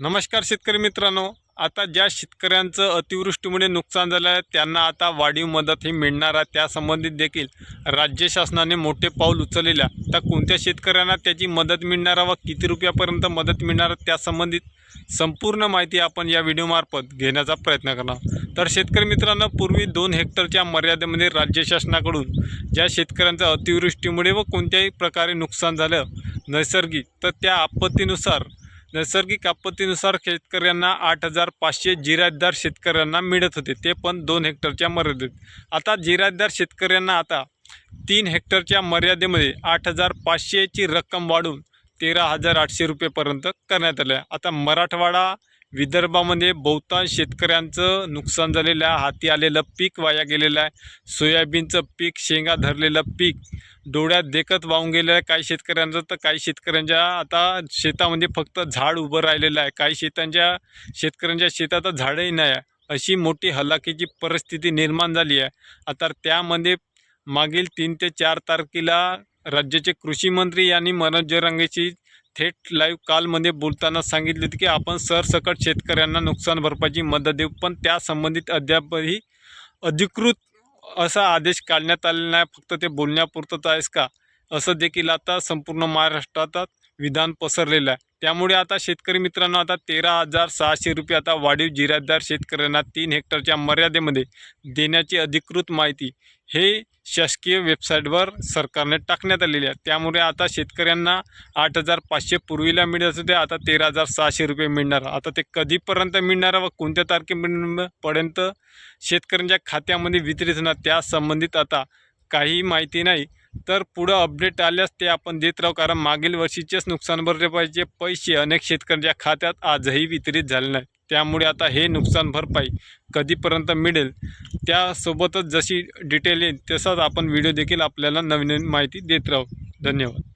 नमस्कार शेतकरी मित्रांनो. आता ज्या शेतकऱ्यांचं अतिवृष्टीमुळे नुकसान झालं आहे त्यांना आता वाढीव मदत ही मिळणार आहे. त्यासंबंधित देखील राज्य शासनाने मोठे पाऊल उचललेले आहे. तर कोणत्या शेतकऱ्यांना त्याची मदत मिळणार आहे व किती रुपयापर्यंत मदत मिळणार त्यासंबंधित संपूर्ण माहिती आपण या व्हिडिओमार्फत घेण्याचा प्रयत्न करणार तर शेतकरी मित्रांनो पूर्वी दोन हेक्टरच्या मर्यादेमध्ये राज्य शासनाकडून ज्या शेतकऱ्यांचं अतिवृष्टीमुळे व कोणत्याही प्रकारे नुकसान झालं नैसर्गिक तर त्या आपत्तीनुसार नैसर्गिक आपत्तीनुसार शेतकऱ्यांना आठ हजार पाचशे जिरायतदार शेतकऱ्यांना मिळत होते. ते पण दोन हेक्टरच्या मर्यादेत. आता जिरायतदार शेतकऱ्यांना आता तीन हेक्टरच्या मर्यादेमध्ये आठ हजार पाचशेची रक्कम वाढून तेरा हजार आठशे रुपयेपर्यंत करण्यात आलं. आहे आता मराठवाडा विदर्भामध्ये बहुतांश शेतकऱ्यांचं नुकसान झालेलं आहे. हाती आलेलं पीक वाया गेलेलं आहे. सोयाबीनचं पीक शेंगा धरलेलं पीक डोळ्यात देखत वाहून गेलं आहे. काही शेतकऱ्यांचं तर काही शेतकऱ्यांच्या आता शेतामध्ये फक्त झाड उभं राहिलेलं आहे. काही शेतांच्या शेतकऱ्यांच्या शेतात झाडही नाही आहे. अशी मोठी हलाखीची परिस्थिती निर्माण झाली आहे. आता त्यामध्ये मागील तीन ते चार तारखेला राज्याचे कृषी मंत्री यांनी मनोज जरांगेशी थेट लाईव्ह कालमध्ये बोलताना सांगितले होते की आपण सरसकट शेतकऱ्यांना नुकसान भरपाईची मदत देऊ पण त्या संबंधित अद्यापही अधिकृत असा आदेश काढण्यात आलेला नाही. फक्त ते बोलण्यापुरतंच आहेस का? असं देखील आता संपूर्ण महाराष्ट्रात विधान पसरलेलं आहे. त्यामुळे आता शेतकरी मित्रांनो आता तेरा हजार सहाशे रुपये आता वाढीव जिरातदार शेतकऱ्यांना तीन हेक्टरच्या मर्यादेमध्ये देण्याची अधिकृत माहिती हे शासकीय वेबसाईटवर सरकारने टाकण्यात आलेली आहे. त्यामुळे आता शेतकऱ्यांना आठ हजार पाचशे पूर्वीला मिळत होते आता तेरा हजार सहाशे रुपये मिळणार. आता ते कधीपर्यंत मिळणार व कोणत्या तारखेपर्यंत शेतकऱ्यांच्या खात्यामध्ये वितरित होणार त्या संबंधित आता काही माहिती नाही. तर पुढं अपडेट आल्यास ते आपण देत राहू कारण मागील वर्षीचेच नुकसान भरपाईचे पैसे अनेक शेतकऱ्यांच्या खात्यात आजही वितरित झाले नाही त्यामुळे आता हे नुकसान भरपाई कधीपर्यंत मिळेल त्यासोबतच जशी डिटेल येईल तसाच आपण व्हिडिओ देखील आपल्याला नवीन नवीन माहिती देत राहू. धन्यवाद.